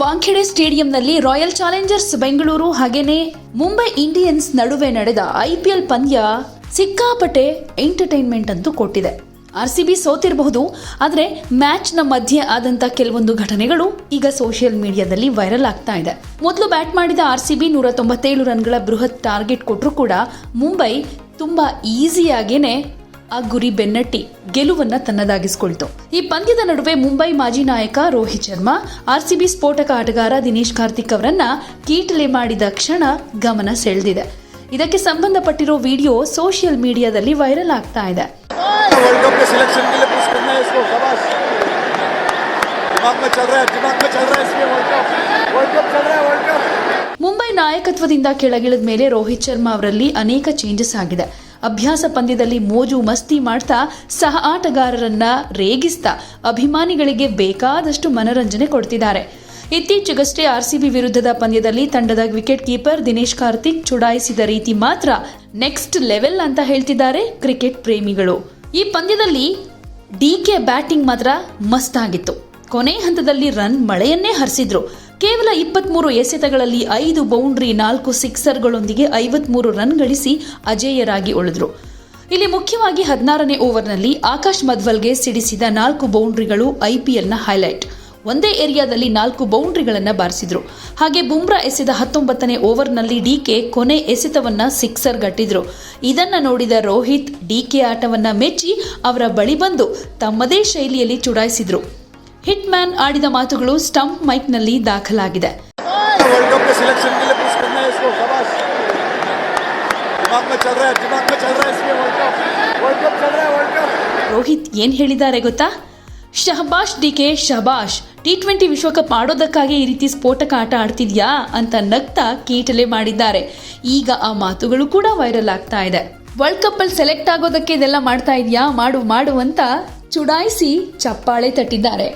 ವಾಂಖೆಡೆ ಸ್ಟೇಡಿಯಂನಲ್ಲಿ royal Challengers Bengaluru ಹಾಗೆಯೇ Mumbai Indians ನಡುವೆ ನಡೆದ ಐಪಿಎಲ್ ಪಂದ್ಯ ಸಿಕ್ಕಾಪಟ್ಟೆ ಎಂಟರ್ಟೈನ್ಮೆಂಟ್ ಅಂತೂ ಕೊಟ್ಟಿದೆ. ಆರ್ ಸಿ ಬಿ ಸೋತಿರಬಹುದು, ಆದರೆ ಮ್ಯಾಚ್ನ ಮಧ್ಯೆ ಆದಂಥ ಕೆಲವೊಂದು ಘಟನೆಗಳು ಈಗ ಸೋಷಿಯಲ್ ಮೀಡಿಯಾದಲ್ಲಿ ವೈರಲ್ ಆಗ್ತಾ ಇದೆ. ಮೊದಲು ಬ್ಯಾಟ್ ಮಾಡಿದ ಆರ್ ಸಿ ಬಿ ನೂರ ತೊಂಬತ್ತೇಳು ರನ್ಗಳ ಬೃಹತ್ ಟಾರ್ಗೆಟ್ ಕೊಟ್ಟರು ಕೂಡ ಮುಂಬೈ ತುಂಬಾ ಈಸಿಯಾಗೇನೆ ಆ ಗುರಿ ಬೆನ್ನಟ್ಟಿ ಗೆಲುವನ್ನ ತನ್ನದಾಗಿಸಿಕೊಳ್ತು. ಈ ಪಂದ್ಯದ ನಡುವೆ ಮುಂಬೈ ಮಾಜಿ ನಾಯಕ ರೋಹಿತ್ ಶರ್ಮಾ, ಆರ್ಸಿಬಿ ಸ್ಫೋಟಕ ಆಟಗಾರ ದಿನೇಶ್ ಕಾರ್ತಿಕ್ ಅವರನ್ನ ಕೀಟಲೆ ಮಾಡಿದ ಕ್ಷಣ ಗಮನ ಸೆಳೆದಿದೆ. ಇದಕ್ಕೆ ಸಂಬಂಧಪಟ್ಟಿರೋ ವಿಡಿಯೋ ಸೋಷಿಯಲ್ ಮೀಡಿಯಾದಲ್ಲಿ ವೈರಲ್ ಆಗ್ತಾ ಇದೆ. ಮುಂಬೈ ನಾಯಕತ್ವದಿಂದ ಕೆಳಗಿಳಿದ ಮೇಲೆ ರೋಹಿತ್ ಶರ್ಮಾ ಅವರಲ್ಲಿ ಅನೇಕ ಚೇಂಜಸ್ ಆಗಿದೆ. ಅಭ್ಯಾಸ ಪಂದ್ಯದಲ್ಲಿ ಮೋಜು ಮಸ್ತಿ ಮಾಡ್ತಾ ಸಹ ಆಟಗಾರರನ್ನ ರೇಗಿಸ್ತಾ ಅಭಿಮಾನಿಗಳಿಗೆ ಬೇಕಾದಷ್ಟು ಮನರಂಜನೆ ಕೊಡ್ತಿದ್ದಾರೆ. ಇತ್ತೀಚೆಗಷ್ಟೇ ಆರ್ಸಿಬಿ ವಿರುದ್ಧದ ಪಂದ್ಯದಲ್ಲಿ ತಂಡದ ವಿಕೆಟ್ ಕೀಪರ್ ದಿನೇಶ್ ಕಾರ್ತಿಕ್ ಚುಡಾಯಿಸಿದ ರೀತಿ ಮಾತ್ರ ನೆಕ್ಸ್ಟ್ ಲೆವೆಲ್ ಅಂತ ಹೇಳ್ತಿದ್ದಾರೆ ಕ್ರಿಕೆಟ್ ಪ್ರೇಮಿಗಳು. ಈ ಪಂದ್ಯದಲ್ಲಿ ಡಿ ಕೆ ಬ್ಯಾಟಿಂಗ್ ಮಾತ್ರ ಮಸ್ತ್ ಆಗಿತ್ತು. ಕೊನೆ ಹಂತದಲ್ಲಿ ರನ್ ಮಳೆಯನ್ನೇ ಹರಿಸಿದ್ರು. ಕೇವಲ ಇಪ್ಪತ್ಮೂರು ಎಸೆತಗಳಲ್ಲಿ ಐದು ಬೌಂಡ್ರಿ ನಾಲ್ಕು ಸಿಕ್ಸರ್ಗಳೊಂದಿಗೆ ಐವತ್ಮೂರು ರನ್ ಗಳಿಸಿ ಅಜೇಯರಾಗಿ ಉಳಿದ್ರು. ಇಲ್ಲಿ ಮುಖ್ಯವಾಗಿ ಹದಿನಾರನೇ ಓವರ್ನಲ್ಲಿ ಆಕಾಶ್ ಮಧ್ವಲ್ಗೆ ಸಿಡಿಸಿದ ನಾಲ್ಕು ಬೌಂಡ್ರಿಗಳು ಐಪಿಎಲ್ನ ಹೈಲೈಟ್. ಒಂದೇ ಏರಿಯಾದಲ್ಲಿ ನಾಲ್ಕು ಬೌಂಡ್ರಿಗಳನ್ನು ಬಾರಿಸಿದ್ರು. ಹಾಗೆ ಬುಮ್ರಾ ಎಸೆದ ಹತ್ತೊಂಬತ್ತನೇ ಓವರ್ನಲ್ಲಿ ಡಿಕೆ ಕೊನೆ ಎಸೆತವನ್ನ ಸಿಕ್ಸರ್ ಗಟ್ಟಿದ್ರು. ಇದನ್ನು ನೋಡಿದ ರೋಹಿತ್ ಡಿಕೆ ಆಟವನ್ನ ಮೆಚ್ಚಿ ಅವರ ಬಳಿ ಬಂದು ತಮ್ಮದೇ ಶೈಲಿಯಲ್ಲಿ ಚುಡಾಯಿಸಿದ್ರು. ಹಿಟ್ ಮ್ಯಾನ್ ಆಡಿದ ಮಾತುಗಳು ಸ್ಟಂಪ್ ಮೈಕ್ನಲ್ಲಿ ದಾಖಲಾಗಿದೆ ರೋಹಿತ್ ಏನ್ ಹೇಳಿದ್ದಾರೆ ಗೊತ್ತಾ? ಶಹಬಾಶ್ ಡಿಕೆ ಶಹಬಾಶ್ ಟಿ ಟ್ವೆಂಟಿ ವಿಶ್ವಕಪ್ ಆಡೋದಕ್ಕಾಗಿ ಈ ರೀತಿ ಸ್ಫೋಟಕ ಆಟ ಆಡ್ತಿದ್ಯಾ ಅಂತ ನಗ್ತಾ ಕೀಟಲೆ ಮಾಡಿದ್ದಾರೆ. ಈಗ ಆ ಮಾತುಗಳು ಕೂಡ ವೈರಲ್ ಆಗ್ತಾ ಇದೆ. ವರ್ಲ್ಡ್ ಕಪ್ ಅಲ್ಲಿ ಸೆಲೆಕ್ಟ್ ಆಗೋದಕ್ಕೆ ಇದೆಲ್ಲ ಮಾಡ್ತಾ ಇದೆಯಾ? ಮಾಡು ಮಾಡು ಅಂತ ಚುಡಾಯಿಸಿ ಚಪ್ಪಾಳೆ ತಟ್ಟಿದ್ದಾರೆ.